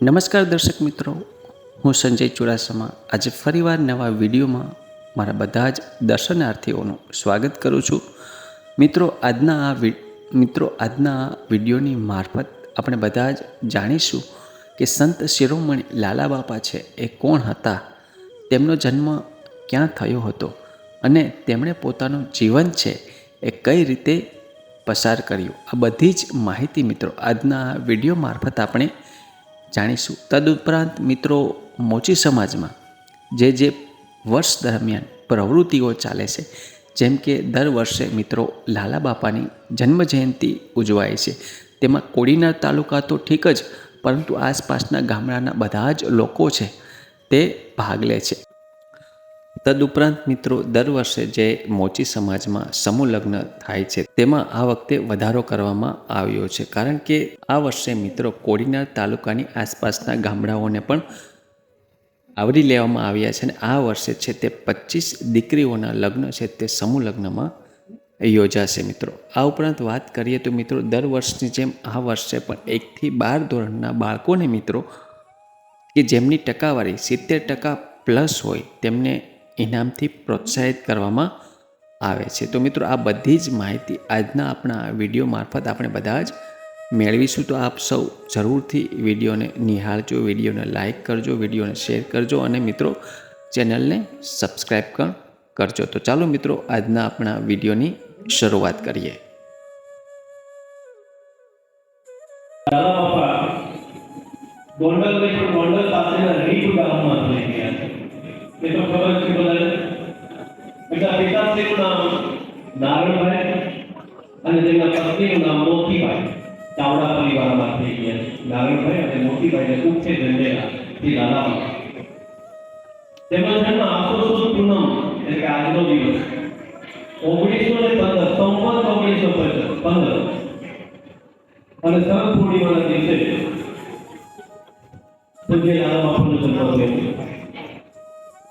નમસ્કાર દર્શક મિત્રો, હું સંજય ચુડાસમા. આજે ફરીવાર નવા વિડીયોમાં મારા બધા જ દર્શનાર્થીઓનું સ્વાગત કરું છું. મિત્રો, આજના આ મિત્રો, આજના આ વિડીયોની મારફત આપણે બધા જ જાણીશું કે સંત શિરોમણી લાલા બાપા છે એ કોણ હતા, તેમનો જન્મ ક્યાં થયો હતો અને તેમણે પોતાનું જીવન છે એ કઈ રીતે પસાર કર્યું. આ બધી જ માહિતી મિત્રો, આજના આ વીડિયો મારફત આપણે જાણીશું. તદુપરાંત મિત્રો, મોચી સમાજમાં જે જે વર્ષ દરમિયાન પ્રવૃત્તિઓ ચાલે છે, જેમ કે દર વર્ષે મિત્રો લાલા બાપાની જન્મ જયંતિ ઉજવાય છે. તેમાં કોડીનાર તાલુકા તો ઠીક જ, પરંતુ આસપાસના ગામડાના બધા જ લોકો છે, તે ભાગ લે છે. તદુપરાંત મિત્રો, દર વર્ષે જે મોચી સમાજમાં સમૂહ લગ્ન થાય છે, તેમાં આ વખતે વધારો કરવામાં આવ્યો છે. કારણ કે આ વર્ષે મિત્રો, કોડીનાર તાલુકાની આસપાસના ગામડાઓને પણ આવરી લેવામાં આવ્યા છે અને આ વર્ષે છે તે પચીસ દીકરીઓના લગ્ન છે તે સમૂહ લગ્નમાં યોજાશે મિત્રો. આ ઉપરાંત વાત કરીએ તો મિત્રો, દર વર્ષની જેમ આ વર્ષે પણ એકથી બાર ધોરણના બાળકોને મિત્રો, કે જેમની ટકાવારી સિત્તેર ટકા પ્લસ હોય, તેમને ઇનામથી પ્રોત્સાહિત કરવામાં આવે છે. તો મિત્રો, આ બધી જ માહિતી આજના આપણા વીડિયો મારફત આપણે બધા જ મેળવીશું. તો આપ સૌ જરૂરથી વિડીયોને નિહાળજો, વિડીયોને લાઇક કરજો, વિડીયોને શેર કરજો અને મિત્રો, ચેનલને સબસ્ક્રાઈબ પણ કરજો. તો ચાલો મિત્રો, આજના આપણા વિડીયોની શરૂઆત કરીએ. ગોંડલ પાસેના રીપ ગામમાં થઈ ગયા છે. એ તો ખબર છે બધાને? એમના પિતાશ્રીનું નામ નારણભાઈ અને તેમના પત્નીનું નામ મોતીભાઈ. ચાવડા પરિવારમાં થઈ ગયા નારણભાઈ અને મોતીભાઈને ઉચ્ચે જંડેલા થી દાદા તેમજ જન્મ આખો સુદ પૂનમ, એટલે આજનો દિવસ. ઓગણીસો ને પંદર, સંવત ઓગણીસો પંદર અને શરદ પૂર્ણિમાના દિવસે પૂજ્ય લાલા પૂર્ણ જન્મ થયો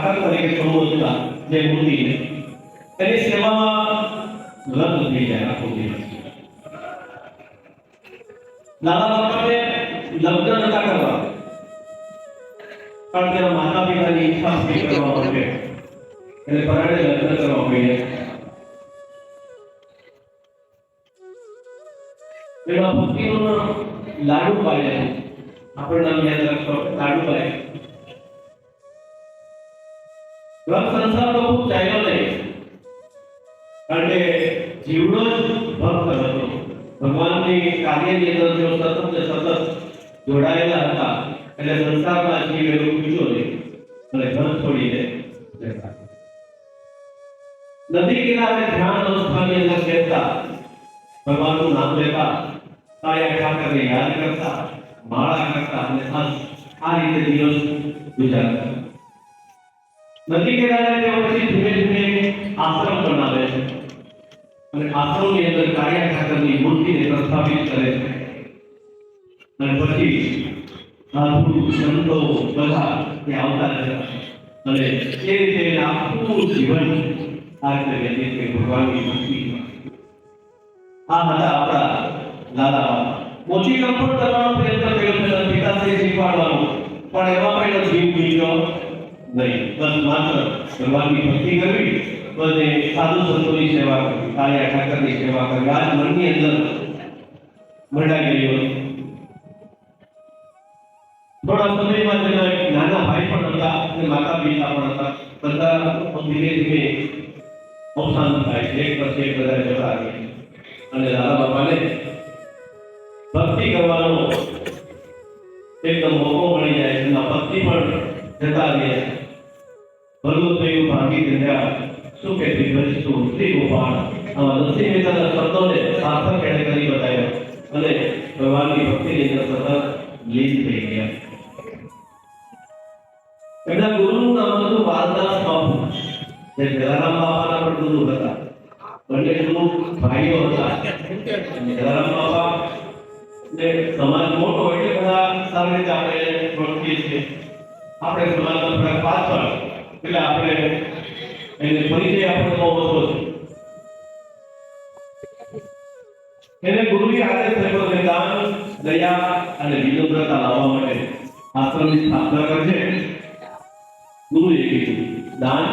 તરીકે સંબોધતા જે મૂર્તિને એની સેવામાં લગ્ન થઈ જાય આખો દિવસ. નાના બાપાને લગ્ન નતા કરવા. કારણ કે માતા પિતાની ઈચ્છા પૂરી કરવા માટે એટલે પરાણે લગ્ન કરવા પડ્યા એમાં ભક્તિનું લાડુ પાડે છે. નામ યાદ રાખશો લાડુભાઈ ગ્રહ સંસાર તો ખૂબ ચાલ્યો નહીં કારણ કે જીવડો જ ભક્ત હતો. ભગવાનની કાર્યની અંદર તેઓ સતત સતત જોડાયેલા હતા. એટલે સંસારમાં જીવ એવું બીજો નહીં અને ઘર છોડીને નદી કિનારે ધ્યાન અવસ્થાની અંદર બેસતા. ભગવાનનું નામ લેતા. કાયા ઠાકરને યાદ કરતા. માળા કરતા. અને આ રીતે દિવસ ગુજારતા. નદી કિનારે તેઓ પછી ધીમે ધીમે આશ્રમ બનાવે છે. અને આશ્રમની અંદર કાયા ઠાકરની મૂર્તિને પ્રસ્થાપિત કરે છે. અને પછી સાધુ સંતો બધા ત્યાં આવતા રહેતા અને એ રીતે આખું જીવન આ રીતે વ્યતીત કે ભગવાનની ભક્તિ આ હતા આપણા લાલા ઓછી કમ્ફર્ટ કરવાનો પ્રયત્ન કર્યો છે પિતાશ્રી શીખવાડવાનો. પણ એવા પણ જીવ બીજો નહીં. બસ માત્ર ભગવાનની ભક્તિ કરવી બધે સાધુ સંતોની સેવા કરવી, કાળિયા ઠાકરની સેવા કરવી. આ જ મનની અંદર મંડાઈ ગયો થોડા સમયમાં તેના એક નાના ભાઈ પણ હતા અને માતા પિતા પણ હતા. બધા ધીરે ધીરે અવસાન થાય છે. એક પછી એક બધા જતા અને દાદા બાપાને ભક્તિ કરવાનો એકદમ મોકો મળી જાય એમના ભક્તિ પણ જતા રહ્યા ભલું થયું ભાગી ગયા શું કે વિભજતું શ્રી ગોપાલ આમાં નરસિંહ મહેતાના શબ્દોને સાર્થક એણે કરી બતાવ્યો અને ભગવાનની ભક્તિની અંદર સતત લીન થઈ ગયા એમના ગુરુનું નામ હતું બાલદાસ બાપુ જે જલારામ બાપાના પણ ગુરુ હતા બંને ગુરુ ભાઈઓ હતા જલારામ બાપા ને સમાજ મોટો એટલે બધા સારી રીતે આપણે ઓળખીએ છીએ આપણે ફરક પાછળ, એટલે આપણે એને પરિચય આપણે બહુ એને ગુરુએ આદેશ કર્યો દાન, દયા અને વિનમ્રતા લાવવા માટે. આશ્રમની સ્થાપના કરજે ગુરુએ કીધું, દાન,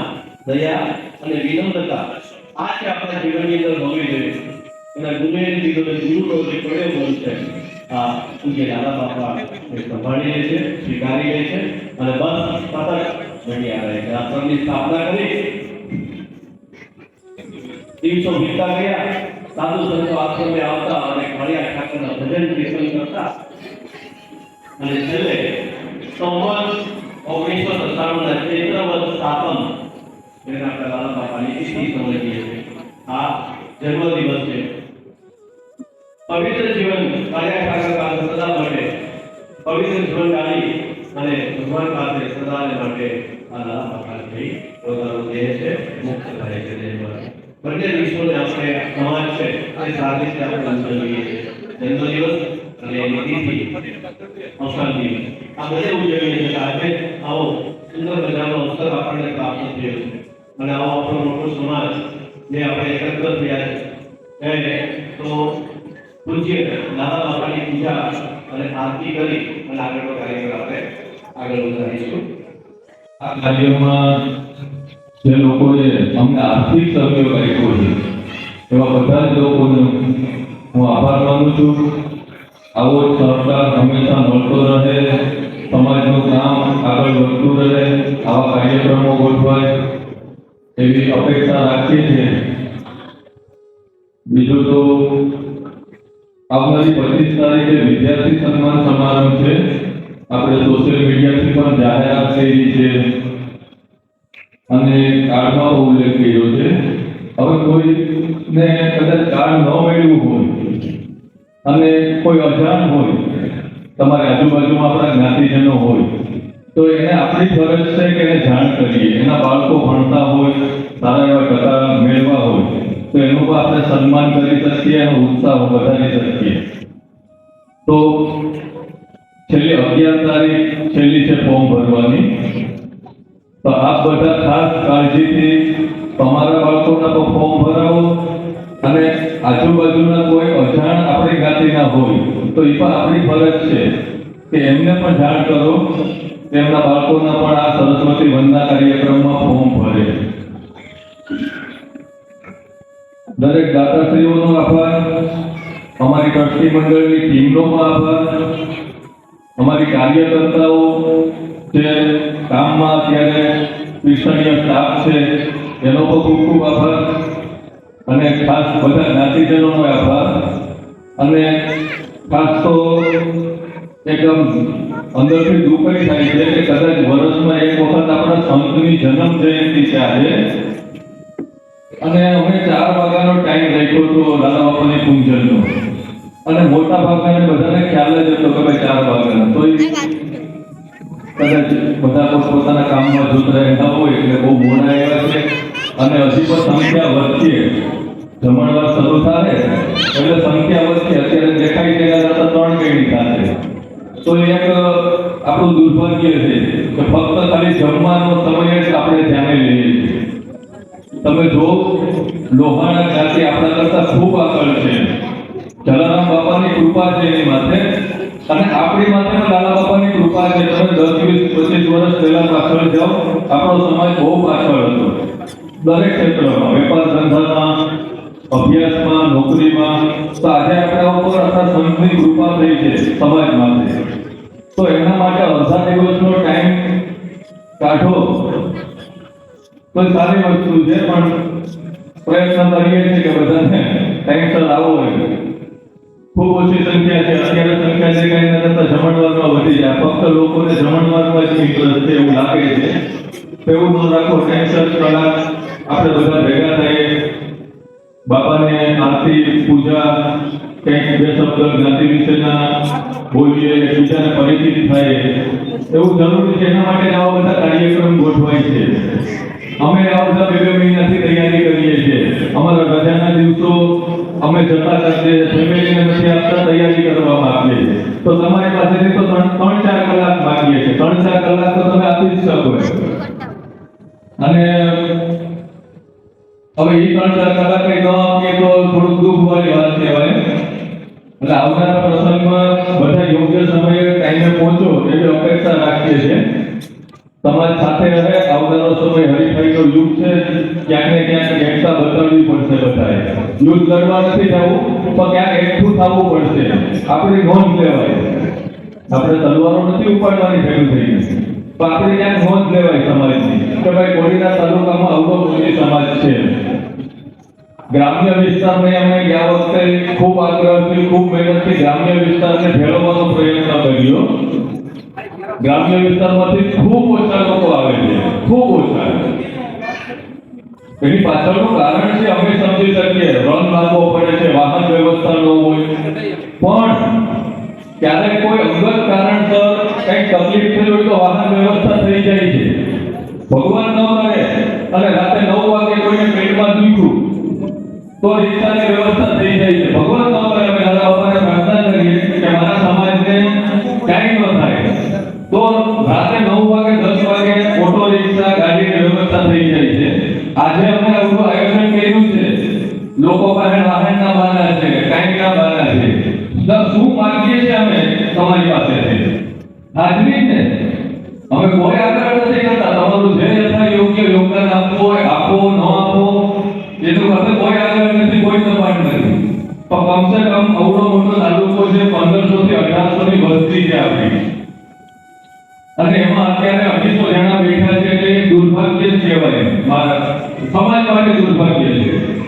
દયા અને વિનમ્રતા આ છે આપણા જીવનની અંદર હોવી જોઈએ અને ગુરુએ કીધું કે ગુરુનો જે મન છે અને બસ સતત બની આવે છે. આશ્રમની સ્થાપના કરી દિવસો વીતતા ગયા. સાધુ સંતો આવતા અને કાળિયા ઠાકરના ભજન કીર્તન કરતા. અને છેલ્લે અને આવો આપણો મોટો સમાજ જે આપણે એકત્ર થયા છે. એ તો પૂજ્ય દાદા બાપાની પૂજા અને આરતી કરી અને આગળનો કાર્યક્રમ આપણે આગળ વધારીશું. આ કાર્યમાં જે લોકોએ અમને આર્થિક સહયોગ આપ્યો છે, એવા બધા જ લોકોને હું આભાર માનું છું. આવો સહકાર હંમેશા મળતો રહે, સમાજનું કામ આગળ વધતું રહે, આવા કાર્યક્રમો ગોઠવાય. એવી અપેક્ષા રાખીએ છીએ. બીજું તો આવનારી પચીસ તારીખે વિદ્યાર્થી સન્માન સમારંભ છે. આપણે સોશિયલ મીડિયાથી પણ જાહેરાત કરી છે. અને કાર્ડમાં ઉલ્લેખ કર્યો છે. હવે કોઈને કદાચ કાર્ડ ન મળ્યું હોય અને કોઈ અજાણ હોય, તમારી આજુબાજુમાં આપણા જ્ઞાતિજનો હોય તો એને આપણી ફરજ છે કે એને જાણ કરીએ. એના બાળકો ભણતા હોય, સારા એવા ટકા મેળવા હોય, તો એનું પણ આપણે સન્માન કરી શકીએ અને ઉત્સાહ વધારી શકીએ. તો છેલ્લી અગિયાર તારીખ છેલ્લી છે ફોર્મ ભરવાની. તો આપ બધા ખાસ કાળજીથી તમારા બાળકોના પણ ફોર્મ ભરાવો અને આજુબાજુના કોઈ અજાણ આપણી જ્ઞાતિના હોય, તો એ પણ આપણી ફરજ છે. કે એમને પણ જાણ કરો, તેમના બાળકોના પણ આ સરસ્વતી વંદના કાર્યક્રમમાં ફોર્મ ભરે. દરેક દાતાશ્રીઓનો આભાર, અમારી ટ્રસ્ટી મંડળની ટીમનો આભાર, અમારી કાર્યકર્તાઓ જે કામમાં અત્યારે વિષણીય સ્ટાફ છે, એનો પણ ખૂબ ખૂબ આભાર. અને ખાસ બધા જ્ઞાતિજનોનો આભાર. અને ખાસ તો એકદમ અંદરથી દુઃખ થાય છે કે કદાચ વર્ષમાં એક વખત આપણા સંતની જન્મ જયંતિ છે આજે. અને અમે ચાર વાગ્યાનો ટાઈમ રાખ્યો હતો દાદા બાપાની પૂજનનો. અને મોટા ભાગના બધાને ખ્યાલ જ હતો કે ભાઈ ચાર વાગ્યાનો. તો કદાચ બધા પોતપોતાના કામમાં જોત રહેતા હોય એટલે બહુ મોડા એવા છે. અને હજી પણ સંખ્યા વધશે જમણવાર શરૂ થાય એટલે સંખ્યા વધશે અત્યારે દેખાય છે એના ત્રણ કેડી થશે તો એક, આપણું દુર્ભાગ્ય છે કે ફક્ત ખાલી જમવાનો સમય જ આપણે ધ્યાને લઈએ છીએ. તમે જો લોહાણા જાતિ આપણા કરતા ખૂબ આગળ છે. જલારામ બાપાની કૃપા છે એની માથે. અને આપણી માથે લાલા બાપાની કૃપા છે. તમે દસ વીસ પચીસ વર્ષ પહેલા પાછળ જાઓ, આપણો સમાજ બહુ પાછળ હતો. દરેક ક્ષેત્રમાં, વેપાર ધંધામાં, અભ્યાસમાં, નોકરીમાં. તો આજે આપણા ઉપર આપણા સંતની કૃપા થઈ છે, સમાજ માટે. કાઢો. કોઈ સારી વસ્તુ છે, પણ પ્રયત્ન કરીએ છીએ કે બધાને ટાઈમસર આવો હોય. ખૂબ ઓછી સંખ્યા છે. અત્યારે સંખ્યા છે કઈ કરતા જમણવારમાં વધી જાય. ફક્ત લોકોને જમણવારમાં જ ઇન્ટરેસ્ટ છે એવું લાગે છે. એવું ન રાખો ટાઈમસર કલાક આપણે બધા ભેગા થઈએ. બાપાને આરતી, પૂજા કંઈક બે શબ્દ જ્ઞાતિ વિશેના બોલીએ એકબીજાને પરિચિત થાય. એવું જરૂરી છે એના માટે આવા બધા કાર્યક્રમ ગોઠવાય છે. અમે આ બધા બે બે મહિનાથી તૈયારી કરીએ છીએ. અમારા રજાના દિવસો અમે જતા કરીએ, ફેમિલીને નથી આપતા, તૈયારી કરવામાં આપીએ છીએ. તો તમારી પાસેથી તો ત્રણ ચાર કલાક માંગીએ છીએ. ત્રણ ચાર કલાક તો તમે આપી જ શકો અને હવે એ ત્રણ ચાર કલાક કઈ ન આપીએ તો થોડુંક દુઃખ વાળી વાત કહેવાય. એટલે આવનારા પ્રસંગમાં બધા યોગ્ય સમયે ટાઈમે પહોંચો એવી અપેક્ષા રાખીએ છીએ. સમાજ સાથે હવે આવનારો સમય હરીફાઈનો યુગ છે, ક્યાંક ને ક્યાંક એકતા બતાવવી પડશે બધાએ. યુદ્ધ લડવા નથી જવું પણ ક્યાંક એકઠું થવું પડશે. આપણી નોંધ લેવાય. આપણે તલવારો નથી ઉપાડવાની ભેગું થઈ ગયું પણ આપણે ક્યાંક નોંધ લેવાય સમાજની, કે ભાઈ કોડીના તાલુકામાં અવરો કોળી સમાજ છે. ગ્રામ્ય વિસ્તારને અમે ગયા વખતે ખૂબ આગ્રહથી, ખૂબ મહેનતથી ગ્રામ્ય વિસ્તારને ભેળવવાનો પ્રયત્ન કર્યો. ગ્રામ્ય વિસ્તારમાંથી ખૂબ ઓછા લોકો આવે છે, ખૂબ ઓછા એની પાછળનું કારણ છે, અમે સમજી શકીએ, રન લાવવો પડે છે, વાહન વ્યવસ્થા ન હોય. પણ ક્યારેક કોઈ અંગત કારણસર કંઈક તકલીફ થઈ હોય તો વાહન વ્યવસ્થા થઈ જાય છે. ભગવાન ન કરે અને રાતે નવ વાગે કોઈને પેટમાં દુખ્યું તો રિક્ષાની વ્યવસ્થા થઈ જાય છે ભગવાન ન કરે અમે દાદા બાપાને પ્રાર્થના કરીએ કે મારા સમાજને ક્યાંય ન થાય તો રાતે નવ વાગે દસ વાગે ઓટો રિક્ષા ગાડીની વ્યવસ્થા થઈ જાય છે આજે અમે આવું આયોજન કર્યું છે લોકો પાસે વાહનના બહાના છે કાંઈકના બહાના છે તો શું માંગીએ છીએ અમે તમારી પાસેથી હાજરી ને અમે કોઈ આગ્રહ નથી કરતા તમારું જે યથા યોગ્ય યોગદાન આપવું હોય આપો ન આપો એ તો કોઈ આગળ નથી, કોઈ સપાટ નથી. પણ કમસે કમ અવડો મોટો તાલુકો છે પંદરસો થી અઢારસો ની વસ્તી છે આપણી. અને એમાં અત્યારે અઢીસો જણા બેઠા છે એટલે દુર્ભાગ્ય જ કહેવાય. મારા સમાજ માટે દુર્ભાગ્ય છે.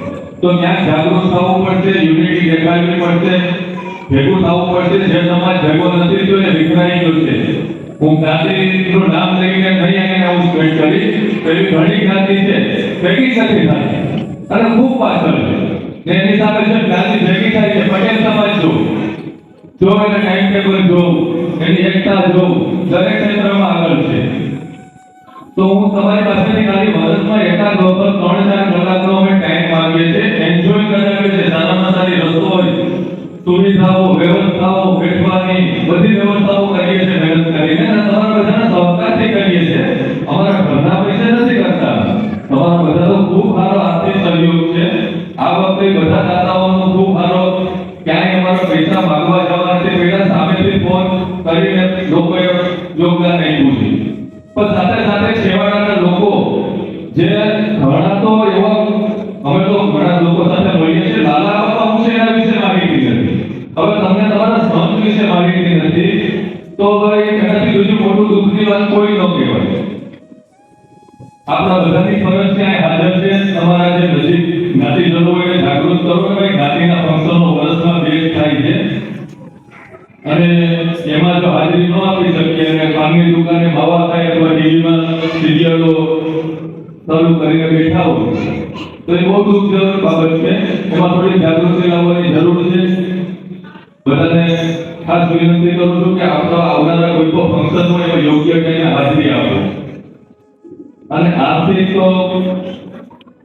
તો ત્યાં જાગૃત થવું પડશે, યુનિટી દેખાડવી પડશે, ભેગું થવું પડશે, જે સમાજ ભેગો નથી તો એ વિખરાઈ ગયો છે. હું જ્ઞાતિનું નામ લઈને નહીં આવું સ્પેન્ડ કરી એવી ઘણી જ્ઞાતિ છે. ભેગી નથી થતી અને ખૂબ પાછળ છે. એની સામે છે ગાંધી ભેગી થાય છે, પટેલ સમાજ જો. જો એને ટાઈમ ટેબલ જો, એની એકતા જો, દરેક ક્ષેત્રમાં આગળ છે. તો હું તમારી પાસેથી ખાલી ભારતમાં એકાદ વખત ત્રણ ચાર કલાકનો અમે ટાઈમ માંગીએ છીએ. એન્જોય કરાવીએ છીએ. સારામાં સારી રસોઈ, સુવિધાઓ, વ્યવસ્થાઓ બેઠવાની બધી વ્યવસ્થાઓ કરીએ છીએ મહેનત કરીને અને તમારા બધાના સહકારથી કરીએ છીએ. અમારા ઘરના તમારા બધાનો ખૂબ સારો આર્થિક સહયોગ છે. આ વખતે બધા દાતાઓનો ખૂબ સારો ક્યાંય અમારા પૈસા માંગવા જવા છે પેલા સામેથી ફોન કરીને લોકોએ યોગદાન આપ્યું છે. પણ સાથે થોડી જાગૃતિ લાવવાની જરૂર છે. બધાને ખાસ વિનંતી કરું છું કે આપણો આવનારા કોઈ પણ ફંક્શન એમાં યોગ્ય ટાઈમે હાજરી આપો. અને આથી તો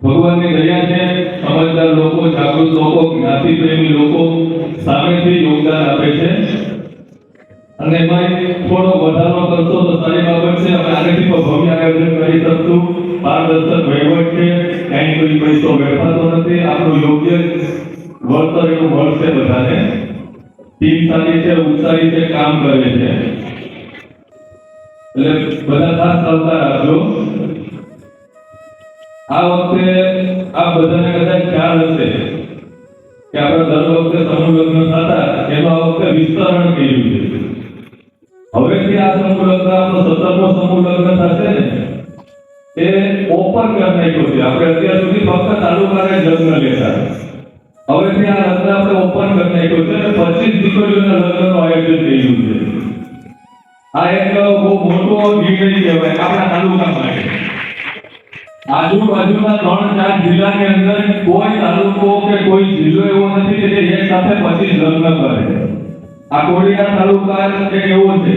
ભગવાનની દયા છે. સમજદાર લોકો, જાગૃત લોકો જ્ઞાતિ પ્રેમી લોકો સામેથી યોગદાન આપે છે. અને એમાં થોડો વધારો કરશો તો સારી બાબત છે. અમે આગળથી પણ ભવ્ય આયોજન કરી શકશું. પારદર્શક વહીવટ છે. કાંઈ કોઈ પૈસો વેઠાતો નથી. આપણું યોગ્ય વળતર એવું મળશે બધાને. ટીમ સારી છે, ઉત્સાહી છે, કામ કરે છે. એટલે બધા ખાસ સહકાર આપજો. આ વખતે આ બધાને કદાચ ખ્યાલ હશે કે આપણે દર વખતે સમૂહ લગ્ન થતા એમાં આ વખતે વિસ્તરણ કર્યું છે. હવેથી આ સમૂહ લગ્ન આપણો સત્તરમો સમૂહ લગ્ન થશે ને? એ ઓપન કરી નાખ્યો છે આપણે અત્યાર સુધી ફક્ત તાલુકાને લગ્ન લેતા. હવેથી આ લગ્ન આપણે ઓપન કરી નાખ્યો છે પચીસ દીકરીઓના લગ્નનું આયોજન થયેલું છે. આ એક બહુ મોટો નિર્ણય કહેવાય આપણા તાલુકા માટે. આજુબાજુના ત્રણ ચાર જિલ્લાની અંદર કોઈ તાલુકો કે કોઈ જિલ્લો એવો નથી કે જે એક સાથે પચીસ લગ્ન કરે. આ કોડીના તાલુકા એક એવો છે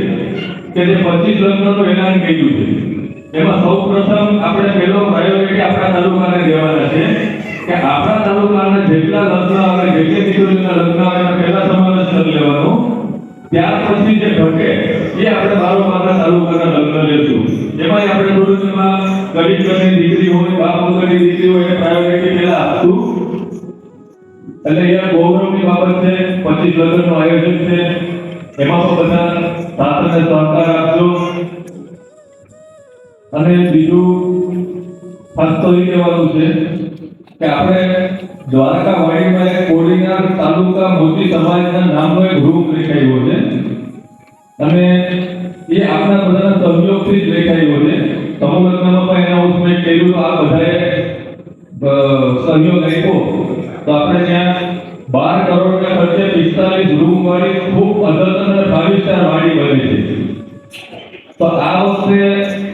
કે જે પચીસ લગ્નનું એલાન કર્યું છે. એમાં સૌ પ્રથમ આપણે પહેલો પ્રાયોરિટી આપણા તાલુકાને દેવાના છે કે આપણા તાલુકાના જેટલા લગ્ન આવે, જેટલી દીકરીઓના લગ્ન આવે, એનો પહેલા સમાવેશ કરી લેવાનો. ત્યાર પછી જે ઘટે, એ આપણે બારોબારના તાલુકાના લગ્ન લેશું. એમાં આપણે થોડું ગરીબ ઘરની દીકરી હોય, બાપ વગરની દીકરી હોય પ્રાયોરિટી પહેલા આપશું. એટલે એ ગૌરવની બાબત છે, પચીસ લગ્નનું આયોજન છે. એમાં પણ બધા સાથ સહકાર આપજો. અને બીજું ફક્ત એ કહેવાનું છે કે આપણે દ્વારકા વાડીમાં એક કોડીના તાલુકા મોતી સમાજના નામનો એક ગ્રુપ લેખાયો છે. અને એ આપણા બધાના સહયોગથી જ દેખાયો છે. લગ્નમાં પણ મેં કહ્યું આ બધાએ સહયોગ આપ્યો. તો આપણે ત્યાં બાર કરોડના ખર્ચે પિસ્તાલીસ રૂમ વાળી ખૂબ અદ્યતન અને ફાઇવ સ્ટાર છે. તો આ વખતે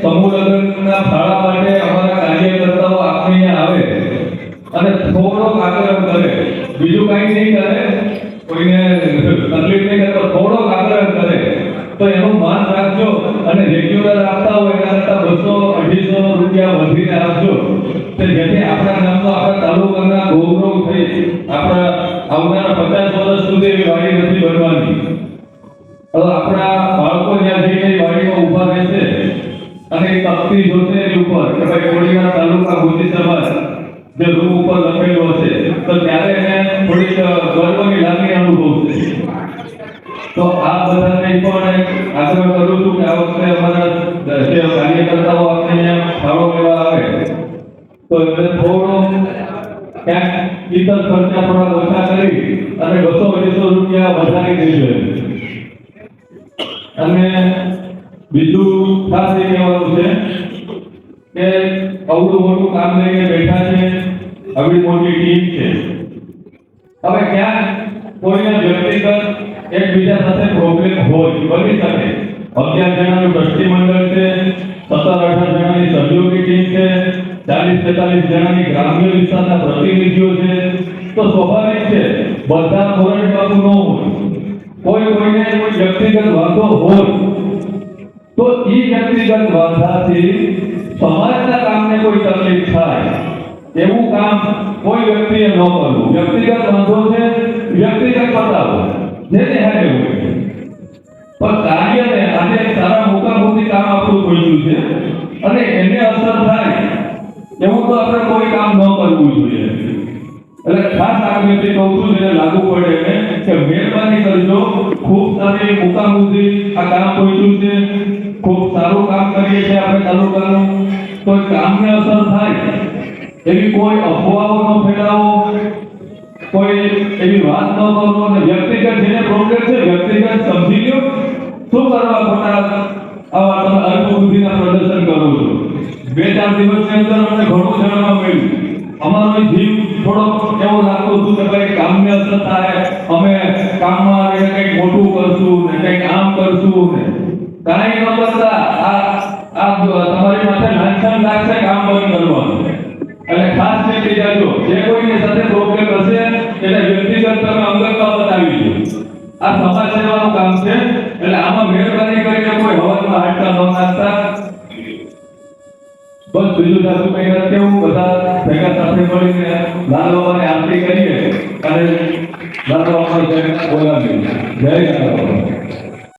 સમૂહ લગ્નના ફાળા માટે અમારા કાર્યકર્તાઓ આપણે આવે અને થોડોક આગ્રહ કરે. બીજું કઈ નહીં કરે, કોઈને તકલીફ નહીં કરે થોડોક આગ્રહ કરે. તો એનું માન રાખજો અને રેગ્યુલર આપતા હોય એના કરતા બસો, અઢીસો રૂપિયા વધીને આપજો. કે જેથી આપણા ગામનો આપણા તાલુકાના ગૌરવ થઈ, આપણા આવનારા પચાસ વર્ષ સુધી એવી વાડી નથી બનવાની. ઉપર લખેલો હશે તો ત્યારે એને થોડીક ગર્વની લાગણી અનુભવશે તો આ બધાને પણ આગ્રહ કરું છું કે આ વખતે અમારા જે કાર્યકર્તાઓ આપણે ફાળો લેવા આવે, તો એમને થોડો ક્યાંક ઇતર ખર્ચા થોડા ઓછા કરી અને બસો અઢીસો રૂપિયા વધારી દેજો એમ. અને બીજું ખાસ એ કહેવાનું છે કે અવડું મોટું કામ લઈને બેઠા છે આવી મોટી ટીમ છે હવે ક્યાંક કોઈને એકબીજા સાથે પ્રોબ્લેમ હોય બની શકે અગિયાર જણાનું ટ્રસ્ટી મંડળ છે, સત્તર અઢાર જણાની સહયોગી ટીમ છે, ચાલીસ તેતાલીસ જણાની ગ્રામ્ય વિસ્તારના પ્રતિનિધિઓ છે. તો સ્વાભાવિક છે, બધા ધોરણ બાબુ ન હોય, કોઈ કોઈને કોઈ વ્યક્તિગત વાંધો હોય, તો ઈ વ્યક્તિગત વાંધાથી સમાજના કામને કોઈ તકલીફ થાય, એવું કામ કોઈ વ્યક્તિએ ન કરવું. વ્યક્તિગત વાંધો છે, વ્યક્તિગત બતાવો જેને હારે પણ કાર્યને આજે સારા મોટા મોટી કામ આપણું ખોલ્યું છે અને એને અસર થાય એવું તો આપણે કોઈ કામ ન કરવું જોઈએ. એટલે ખાસ આ જે કહું છું, જેને લાગુ પડે એને કે મહેરબાની કરજો. ખૂબ સારી મુકામોથી આ કામ ખોલ્યું છે. ખૂબ સારું કામ કરીએ છીએ આપણે તાલુકાનું તો કામને અસર થાય એવી કોઈ અફવાઓ ન ફેલાવો કોઈ એવી વાત ન કરો અને વ્યક્તિગત જેને પ્રોબ્લેમ છે, વ્યક્તિગત સમજી લો શું કરવા ખોટા આવા તમે અલ્પબુદ્ધિના પ્રદર્શન કરો છો? બે, ચાર દિવસની અંદર અમને ઘણું જાણવા મળ્યું. અમારો જીવ થોડો એવો લાગતો હતો કે ભાઈ કામને અસર થાય, અમે કામમાં આવીને કંઈક મોટું કરશું ને કંઈક આમ કરશું ને. કાંઈ ન કરતા. આ આ તમારી માથે લાંછન લાગશે કામ બંધ કરવાનું. બીજું જાતું કઈ નથી કેવું બધા ભેગા સાથે મળીને લાલ બાબાને આરતી કરીએ. અને લાલ બાબાને બોલાવીએ. જય લાલ